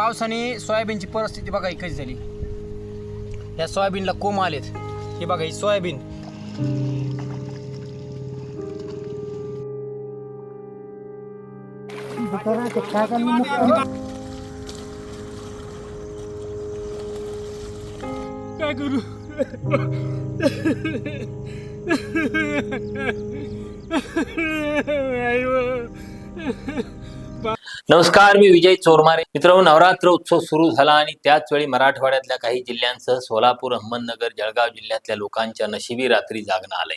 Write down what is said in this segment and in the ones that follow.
पावसाने सोयाबीनची परिस्थिती बघा ही कशी झाली. या सोयाबीनला कोंब आलेत. हे बघा ही सोयाबीन. काय करू? नमस्कार मी विजय चोरमारे. मित्रांनो नवरात्र उत्सव सुरू झाला आणि त्याच वेळी मराठवाड्यातल्या काही जिल्ह्यांसह सोलापूर अहमदनगर जळगाव जिल्ह्यातल्या लोकांच्या नशिबी रात्री जागणं आलंय.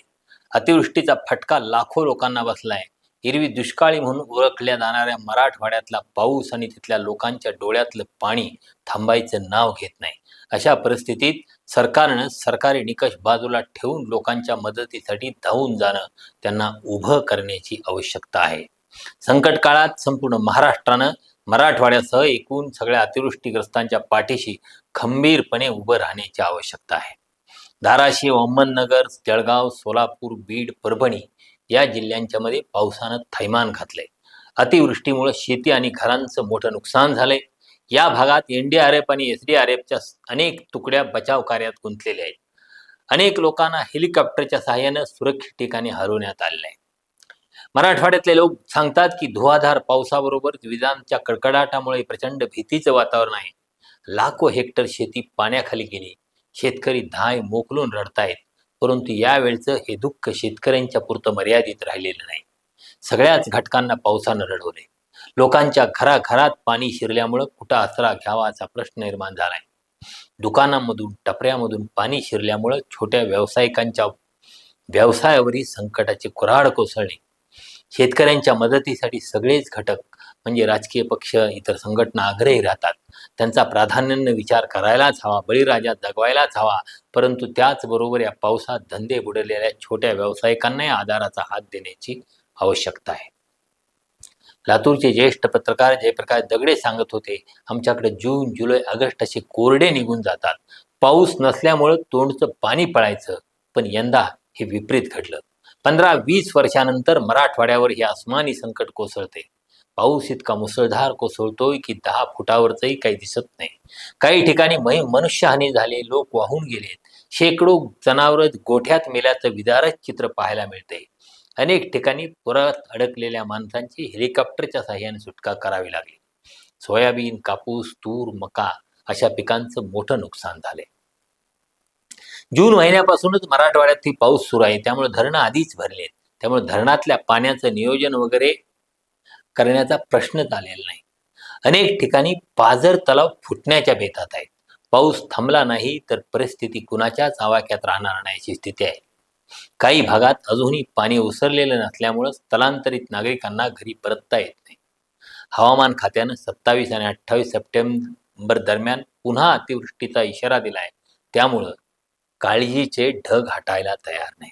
अतिवृष्टीचा फटका लाखो लोकांना बसलाय. हिरवी दुष्काळी म्हणून ओळखल्या जाणाऱ्या मराठवाड्यातला पाऊस आणि तिथल्या लोकांच्या डोळ्यातलं पाणी थांबायचं नाव घेत नाही. अशा परिस्थितीत सरकारनं सरकारी निकष बाजूला ठेवून लोकांच्या मदतीसाठी धावून जाणं त्यांना उभं करण्याची आवश्यकता आहे. संकट काळात संपूर्ण महाराष्ट्रानं मराठवाड्यासह एकूण सगळ्या अतिवृष्टीग्रस्तांच्या पाठीशी खंबीरपणे उभं राहण्याची आवश्यकता आहे. धाराशिव अहमदनगर जळगाव सोलापूर बीड परभणी या जिल्ह्यांच्या मध्ये पावसानं थैमान घातलंय. अतिवृष्टीमुळे शेती आणि घरांचं मोठं नुकसान झालंय. या भागात एनडीआरएफ आणि एसडीआरएफच्या अनेक तुकड्या बचाव कार्यात गुंतलेल्या आहेत. अनेक लोकांना हेलिकॉप्टरच्या सहाय्यानं सुरक्षित ठिकाणी हरवण्यात आले आहे. मराठवाड्यातले लोक सांगतात की धुवाधार पावसाबरोबर विजांच्या कडकडाटामुळे प्रचंड भीतीचं वातावरण आहे. लाखो हेक्टर शेती पाण्याखाली गेली. शेतकरी धाय मोकलून रडतायत. परंतु यावेळचं हे दुःख शेतकऱ्यांच्या पुरतं मर्यादित राहिलेलं नाही. सगळ्याच घटकांना पावसानं रडवले लोकांच्या घराघरात पाणी शिरल्यामुळं कुठं आसरा घ्यावाचा प्रश्न निर्माण झालाय. दुकानांमधून टपऱ्यामधून पाणी शिरल्यामुळं छोट्या व्यावसायिकांच्या व्यवसायावरही संकटाचे कुऱ्हाड कोसळले. शेतकऱ्यांच्या मदतीसाठी सगळेच घटक म्हणजे राजकीय पक्ष इतर संघटना आग्रही राहतात. त्यांचा प्राधान्यानं विचार करायलाच हवा बळीराजा जगवायलाच हवा. परंतु त्याचबरोबर या पावसात धंदे बुडलेल्या छोट्या व्यावसायिकांनाही आधाराचा हात देण्याची आवश्यकता आहे. लातूरचे ज्येष्ठ पत्रकार जयप्रकाश दगडे सांगत होते आमच्याकडे जून जुलै ऑगस्ट असे कोरडे निघून जातात. पाऊस नसल्यामुळं तोंडचं पाणी पळायचं पण यंदा हे विपरीत घडलं. पंधरा वीस वर्षानंतर मराठवाड्यावर हे आसमानी संकट कोसळते. पाऊस इतका मुसळधार कोसळतोय की दहा फुटावरचंही काही दिसत नाही. काही ठिकाणी मै मनुष्यहानी झाले लोक वाहून गेलेत. शेकडो जनावर गोठ्यात मेल्याचं विदारक चित्र पाहायला मिळते अनेक ठिकाणी पुरात अडकलेल्या माणसांची हेलिकॉप्टरच्या साह्याने सुटका करावी लागली. सोयाबीन कापूस तूर मका अशा पिकांचं मोठं नुकसान झाले जून महिन्यापासूनच मराठवाड्यात ही पाऊस सुरू आहे. त्यामुळे धरणं आधीच भरले त्यामुळे धरणातल्या पाण्याचं नियोजन वगैरे करण्याचा प्रश्नच आलेला नाही. अनेक ठिकाणी पाझर तलाव फुटण्याच्या बेतात आहेत. पाऊस थांबला नाही तर परिस्थिती कुणाच्याच आवाक्यात राहणार नाही अशी स्थिती आहे. काही भागात अजूनही पाणी ओसरलेलं नसल्यामुळं स्थलांतरित नागरिकांना घरी परतता येत नाही. हवामान खात्यानं सत्तावीस आणि अठ्ठावीस सप्टेंबर दरम्यान पुन्हा अतिवृष्टीचा इशारा दिला आहे त्यामुळं काळजीचे ढग हटायला तयार नाही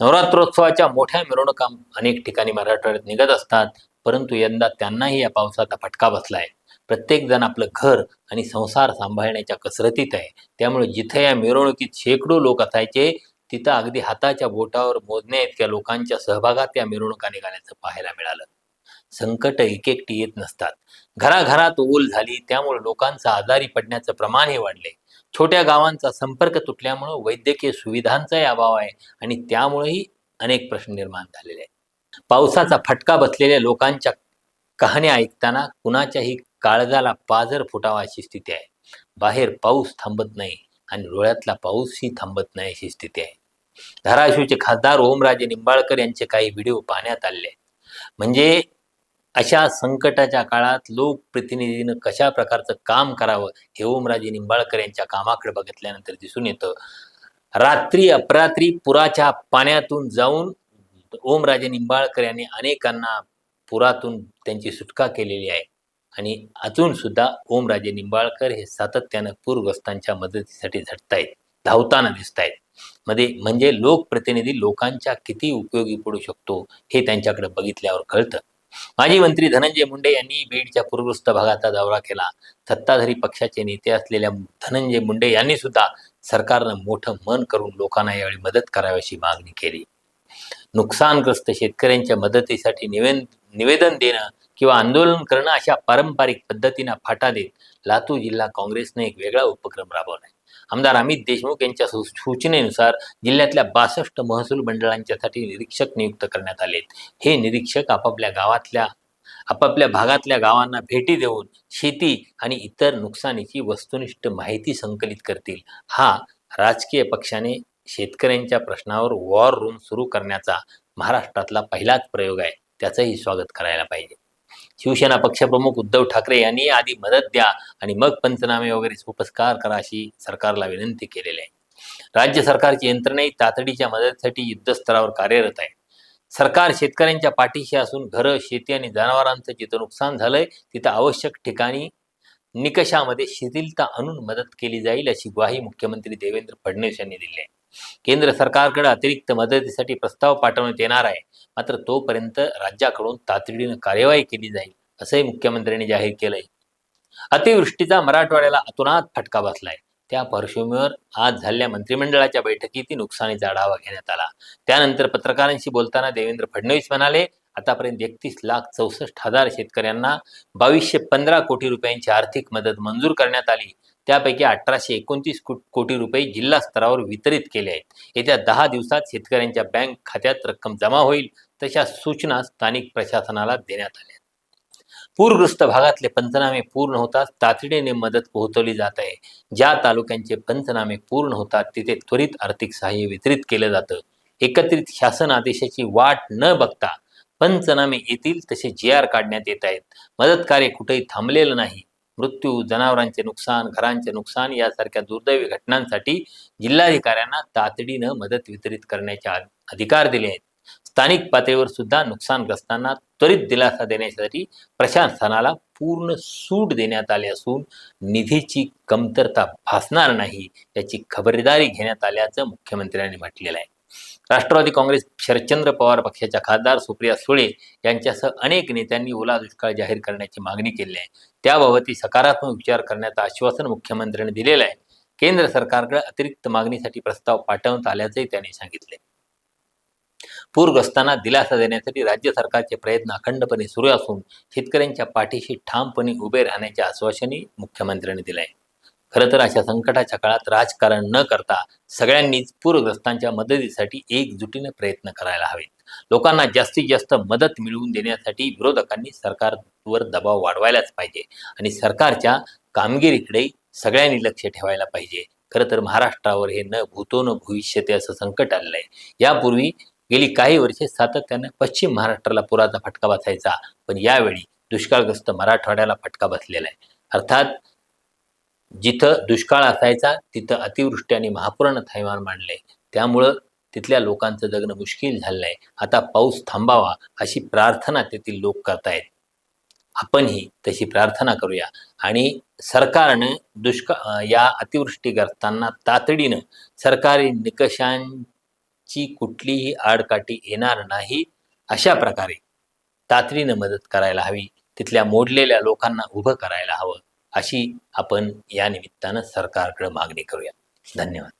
नवरात्रोत्सवाच्या मोठ्या मिरवणुका अनेक ठिकाणी मराठवाड्यात निघत असतात परंतु यंदा त्यांनाही या पावसाचा फटका बसलाय. प्रत्येक जण आपलं घर आणि संसार सांभाळण्याच्या कसरतीत आहे. त्यामुळे जिथे या मिरवणुकीत शेकडो लोक असायचे तिथं अगदी हाताच्या बोटावर मोजण्या इतक्या लोकांच्या सहभागात या मिरवणुका निघाल्याचं पाहायला मिळालं. संकट एक एकटी येत नसतात. घराघरात ओल झाली त्यामुळे लोकांचं आजारी पडण्याचं प्रमाणही वाढले. छोट्या गावांचा संपर्क तुटल्यामुळं वैद्यकीय सुविधांचाही अभाव आहे आणि त्यामुळेही अनेक प्रश्न निर्माण झालेले आहेत. पावसाचा फटका बसलेल्या लोकांच्या कहाण्या ऐकताना कुणाच्याही काळजाला पाजर फुटावा अशी स्थिती आहे. बाहेर पाऊस थांबत नाही आणि डोळ्यातला पाऊसही थांबत नाही अशी स्थिती आहे. धाराशिवचे खासदार ओमराजे निंबाळकर यांचे काही व्हिडिओ पाहण्यात आले म्हणजे अशा संकटाच्या काळात लोकप्रतिनिधीनं कशा प्रकारचं काम करावं हे ओमराजे निंबाळकर यांच्या कामाकडे बघितल्यानंतर दिसून येतं. रात्री अपरात्री पुराच्या पाण्यातून जाऊन ओमराजे निंबाळकर यांनी अनेकांना पुरातून त्यांची सुटका केलेली आहे. आणि अजून सुद्धा ओमराजे निंबाळकर हे सातत्यानं पूरग्रस्तांच्या मदतीसाठी झटतायत धावताना दिसत आहेत मध्ये म्हणजे लोकप्रतिनिधी लोकांच्या किती उपयोगी पडू शकतो हे त्यांच्याकडे बघितल्यावर कळतं. माजी मंत्री धनंजय मुंडे यांनी बीडच्या पूरग्रस्त भागाचा दौरा केला. सत्ताधारी पक्षाचे नेते असलेल्या धनंजय मुंडे यांनी सुद्धा सरकारनं मोठं मन करून लोकांना यावेळी मदत करावी मागणी केली. नुकसानग्रस्त शेतकऱ्यांच्या मदतीसाठी निवेदन निवेदन देणं किंवा आंदोलन करणं अशा पारंपरिक पद्धतीनं फाटा देत लातूर जिल्हा काँग्रेसने एक वेगळा उपक्रम राबवलाय. आमदार अमित देशमुख यांच्या सूचनेनुसार जिल्ह्यातल्या बासष्ट महसूल मंडळांच्यासाठी निरीक्षक नियुक्त करण्यात आले हे निरीक्षक आपापल्या गावातल्या आपापल्या भागातल्या गावांना भेटी देऊन शेती आणि इतर नुकसानीची वस्तुनिष्ठ माहिती संकलित करतील. हा राजकीय पक्षाने शेतकऱ्यांच्या प्रश्नावर वॉर रूम सुरू करण्याचा महाराष्ट्रातला पहिलाच प्रयोग आहे. त्याचंही स्वागत करायला पाहिजे. शिवसेना पक्षप्रमुख उद्धव ठाकरे यांनी आधी मदत द्या आणि मग पंचनामे वगैरे उपस्कार करा अशी सरकारला विनंती केलेली आहे. राज्य सरकारची यंत्रणाही तातडीच्या मदतीसाठी युद्धस्तरावर कार्यरत आहे. सरकार शेतकऱ्यांच्या पाठीशी असून घरं शेती आणि जनावरांचं जिथं नुकसान झालंय तिथं आवश्यक ठिकाणी निकषामध्ये शिथिलता आणून मदत केली जाईल अशी ग्वाही मुख्यमंत्री देवेंद्र फडणवीस यांनी दिली आहे. केंद्र सरकारकडे अतिरिक्त मदतीसाठी प्रस्ताव पाठवण्यात येणार आहे. मात्र तोपर्यंत राज्याकडून तातडीनं कार्यवाही केली जाईल असंही मुख्यमंत्र्यांनी जाहीर केलंय. अतिवृष्टीचा मराठवाड्याला अतोनात फटका बसलाय. त्या पार्श्वभूमीवर आज झालेल्या मंत्रिमंडळाच्या बैठकीत नुकसानीचा आढावा घेण्यात आला. त्यानंतर पत्रकारांशी बोलताना देवेंद्र फडणवीस म्हणाले आतापर्यंत एकतीस लाख चौसष्ट हजार शेतकऱ्यांना बावीसशे पंधरा कोटी रुपयांची आर्थिक मदत मंजूर करण्यात आली. त्यापैकी अठराशे एकोणतीस कोटी रुपये जिल्हा स्तरावर वितरित केले आहेत. येत्या दहा दिवसात शेतकऱ्यांच्या बँक खात्यात रक्कम जमा होईल तशा सूचना स्थानिक प्रशासनाला देण्यात आल्या पूरग्रस्त भागातले पंचनामे पूर्ण होताच तातडीने मदत पोहोचवली जात आहे. ज्या तालुक्यांचे पंचनामे पूर्ण होतात तिथे त्वरित आर्थिक सहाय्य वितरित केलं जातं. एकत्रित शासन आदेशाची वाट न बघता पंचनामे येतील तसे जी आर काढण्यात येत आहेत. मदत कार्य कुठेही थांबलेलं नाही. मृत्यू जनावरांचे नुकसान घरांचे नुकसान यासारख्या दुर्दैवी घटनांसाठी जिल्हाधिकाऱ्यांना तातडीनं मदत वितरित करण्याचे अधिकार दिले आहेत. स्थानिक पातळीवर सुद्धा नुकसानग्रस्तांना त्वरित दिलासा देण्यासाठी प्रशासनाला पूर्ण सूट देण्यात आली असून निधीची कमतरता भासणार नाही याची खबरदारी घेण्यात आल्याचं मुख्यमंत्र्यांनी म्हटलेलं आहे. राष्ट्रवादी काँग्रेस शरदचंद्र पवार पक्षाच्या खासदार सुप्रिया सुळे यांच्यासह अनेक नेत्यांनी ओला दुष्काळ जाहीर करण्याची मागणी केली आहे. त्याबाबतही सकारात्मक विचार करण्याचं आश्वासन मुख्यमंत्र्यांनी दिलेलं आहे. केंद्र सरकारकडे अतिरिक्त मागणीसाठी प्रस्ताव पाठवण्यात आल्याचंही त्यांनी सांगितले पूरग्रस्तांना दिलासा देण्यासाठी राज्य सरकारचे प्रयत्न अखंडपणे सुरू असून शेतकऱ्यांच्या पाठीशी ठामपणे उभे राहण्याचे आश्वासनही मुख्यमंत्र्यांनी दिले आहे खरं तर अशा संकटाच्या काळात राजकारण न करता सगळ्यांनीच पूरग्रस्तांच्या मदतीसाठी एकजुटीने प्रयत्न करायला हवेत. लोकांना जास्तीत जास्त मदत मिळवून देण्यासाठी विरोधकांनी सरकारवर दबाव वाढवायलाच पाहिजे आणि सरकारच्या कामगिरीकडे सगळ्यांनी लक्ष ठेवायला पाहिजे. खरं तर महाराष्ट्रावर हे न भूतो न भविष्यते असं संकट आलेलं आहे. यापूर्वी गेली काही वर्षे सातत्यानं पश्चिम महाराष्ट्राला पुराचा फटका बसायचा पण यावेळी दुष्काळग्रस्त मराठवाड्याला फटका बसलेला आहे. अर्थात जिथं दुष्काळ असायचा तिथं अतिवृष्टी आणि महापुरानं थैमान मांडलंय त्यामुळं तिथल्या लोकांचं जगणं मुश्किल झालंय. आता पाऊस थांबावा अशी प्रार्थना तेथील लोक करतायत. आपणही तशी प्रार्थना करूया. आणि सरकारनं दुष्काळ या अतिवृष्टीग्रस्तांना तातडीनं सरकारी निकषांची कुठलीही आडकाठी येणार नाही अशा प्रकारे तातडीनं मदत करायला हवी. तिथल्या मोडलेल्या लोकांना उभं करायला हवं. अशी आपण या निमित्तानं सरकारकडे मागणी करूया. धन्यवाद.